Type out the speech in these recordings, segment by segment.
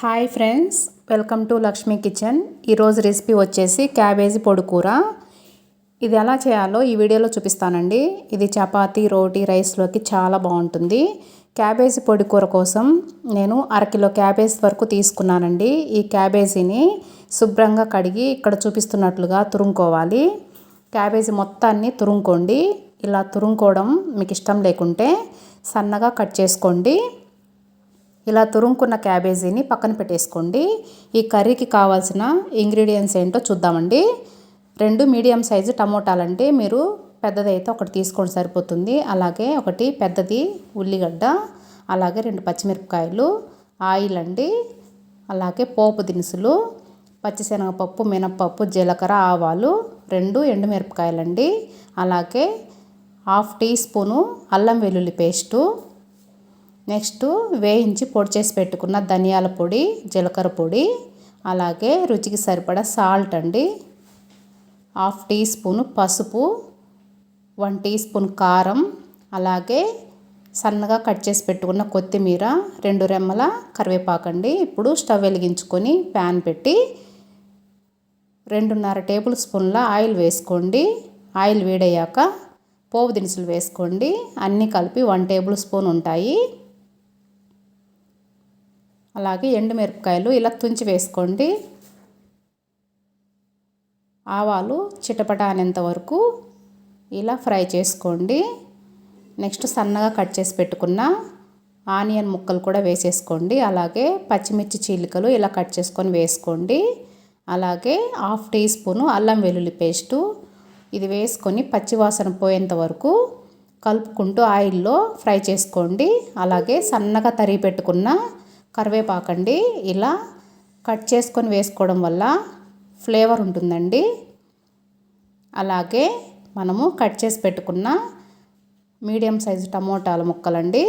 Hi friends welcome to Lakshmi kitchen. ఈరోజు recipe వచ్చేసి cabbage పొడికూర ఇది ఎలా చేయాలో ఈ వీడియోలో చూపిస్తానండి. ఇది చపాతీ రోటీ రైస్లోకి చాలా బాగుంటుంది. క్యాబేజీ పొడి కూర కోసం నేను అరకిలో క్యాబేజ్ వరకు తీసుకున్నానండి. ఈ క్యాబేజీని శుభ్రంగా కడిగి ఇక్కడ చూపిస్తున్నట్లుగా తురుముకోవాలి. క్యాబేజీ మొత్తాన్ని తురుముకోండి. ఇలా తురుముకోవడం మీకు ఇష్టం లేకుంటే సన్నగా కట్ చేసుకోండి. ఇలా తురుముకున్న క్యాబేజీని పక్కన పెట్టేసుకోండి. ఈ కర్రీకి కావాల్సిన ఇంగ్రీడియంట్స్ ఏంటో చూద్దామండి. రెండు మీడియం సైజు టమోటాలంటే మీరు పెద్దదైతే ఒకటి తీసుకోండి సరిపోతుంది. అలాగే ఒకటి పెద్దది ఉల్లిగడ్డ అలాగే రెండు పచ్చిమిరపకాయలు ఆయిల్ అండి. అలాగే పోపు దినుసులు పచ్చిశనగపప్పు మినప్పప్పు జీలకర్ర ఆవాలు రెండు ఎండుమిరపకాయలండి. అలాగే హాఫ్ టీ స్పూను అల్లం వెల్లుల్లి పేస్టు నెక్స్ట్ వేయించి పొడి చేసి పెట్టుకున్న ధనియాల పొడి జీలకర్ర పొడి అలాగే రుచికి సరిపడా సాల్ట్ అండి. హాఫ్ టీ స్పూన్ పసుపు వన్ టీ స్పూన్ కారం అలాగే సన్నగా కట్ చేసి పెట్టుకున్న కొత్తిమీర రెండు రెమ్మల కరివేపాకండి ఇప్పుడు స్టవ్ వెలిగించుకొని ప్యాన్ పెట్టి రెండున్నర టేబుల్ స్పూన్ల ఆయిల్ వేసుకోండి. ఆయిల్ వేడయ్యాక పోపు దినుసులు వేసుకోండి. అన్నీ కలిపి వన్ టేబుల్ స్పూన్ ఉంటాయి. అలాగే ఎండుమిరపకాయలు ఇలా తుంచి వేసుకోండి. ఆవాలు చిటపట అనేంత వరకు ఇలా ఫ్రై చేసుకోండి. నెక్స్ట్ సన్నగా కట్ చేసి పెట్టుకున్న ఆనియన్ ముక్కలు కూడా వేసేసుకోండి. అలాగే పచ్చిమిర్చి చీలికలు ఇలా కట్ చేసుకొని వేసుకోండి. అలాగే హాఫ్ టీ స్పూను అల్లం వెల్లుల్లి పేస్టు ఇది వేసుకొని పచ్చివాసన పోయేంత వరకు కలుపుకుంటూ ఆయిల్లో ఫ్రై చేసుకోండి. అలాగే సన్నగా తరిగి పెట్టుకున్న కరివేపాకండి. ఇలా కట్ చేసుకొని వేసుకోవడం వల్ల ఫ్లేవర్ ఉంటుందండి. అలాగే మనము కట్ చేసి పెట్టుకున్న మీడియం సైజు టమోటాల ముక్కలండి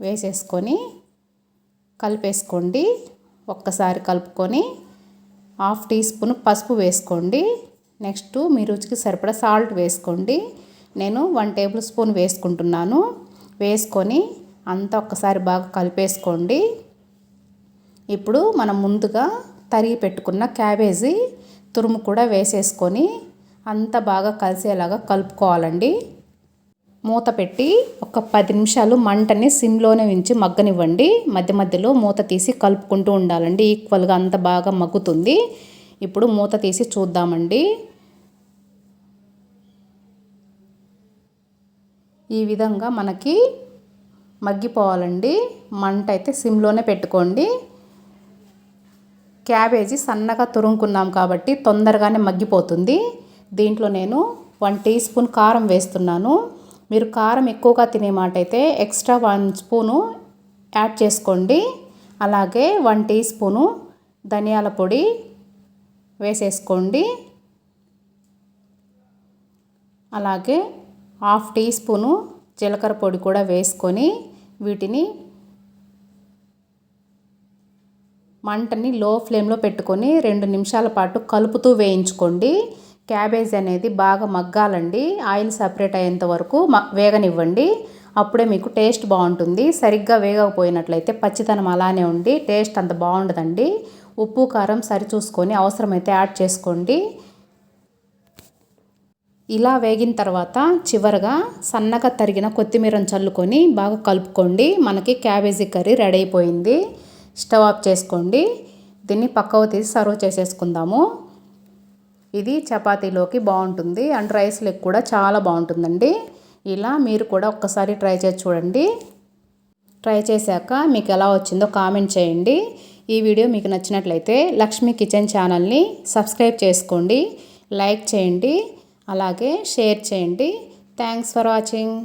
వేసేసుకొని కలిపేసుకోండి. ఒక్కసారి కలుపుకొని హాఫ్ టీ స్పూన్ పసుపు వేసుకోండి. నెక్స్ట్ మీ రుచికి సరిపడా సాల్ట్ వేసుకోండి. నేను వన్ టేబుల్ స్పూన్ వేసుకుంటున్నాను. వేసుకొని అంతా ఒక్కసారి బాగా కలిపేసుకోండి. ఇప్పుడు మనం ముందుగా తరిగి పెట్టుకున్న క్యాబేజీ తురుము కూడా వేసేసుకొని అంత బాగా కలిసేలాగా కలుపుకోవాలండి. మూత పెట్టి ఒక పది నిమిషాలు మంటని సిమ్లోనే ఉంచి మగ్గనివ్వండి. మధ్య మధ్యలో మూత తీసి కలుపుకుంటూ ఉండాలండి. ఈక్వల్గా అంత బాగా మగ్గుతుంది. ఇప్పుడు మూత తీసి చూద్దామండి. ఈ విధంగా మనకి మగ్గిపోవాలండి. మంట అయితే సిమ్లోనే పెట్టుకోండి. క్యాబేజీ సన్నగా తురుముకున్నాం కాబట్టి తొందరగానే మగ్గిపోతుంది. దీంట్లో నేను వన్ టీ స్పూన్ కారం వేస్తున్నాను. మీరు కారం ఎక్కువగా తినే మాట అయితే ఎక్స్ట్రా వన్ స్పూను యాడ్ చేసుకోండి. అలాగే వన్ టీ స్పూను ధనియాల పొడి వేసేసుకోండి. అలాగే హాఫ్ టీ స్పూను జీలకర్ర పొడి కూడా వేసుకొని వీటిని మంటని లో ఫ్లేమ్లో పెట్టుకొని రెండు నిమిషాల పాటు కలుపుతూ వేయించుకోండి. క్యాబేజ్ అనేది బాగా మగ్గాలండి. ఆయిల్ సపరేట్ అయ్యేంత వరకు వేగనివ్వండి. అప్పుడే మీకు టేస్ట్ బాగుంటుంది. సరిగ్గా వేగకపోయినట్లయితే పచ్చితనం అలానే ఉండి టేస్ట్ అంత బాగుండదండి. ఉప్పు కారం సరి చూసుకొని అవసరమైతే యాడ్ చేసుకోండి. ఇలా వేగిన తర్వాత చివరగా సన్నగా తరిగిన కొత్తిమీరను చల్లుకొని బాగా కలుపుకోండి. మనకి క్యాబేజీ కర్రీ రెడీ అయిపోయింది. స్టవ్ ఆఫ్ చేసుకోండి. దీన్ని పక్కకు తీసి సర్వ్ చేసేసుకుందాము. ఇది చపాతీలోకి బాగుంటుంది. అండ్ రైస్లోకి కూడా చాలా బాగుంటుందండి. ఇలా మీరు కూడా ఒక్కసారి ట్రై చేసి చూడండి. ట్రై చేశాక మీకు ఎలా వచ్చిందో కామెంట్ చేయండి. ఈ వీడియో మీకు నచ్చినట్లయితే లక్ష్మీ కిచెన్ ఛానల్ని సబ్స్క్రైబ్ చేసుకోండి. లైక్ చేయండి. అలాగే షేర్ చేయండి. Thanks for watching.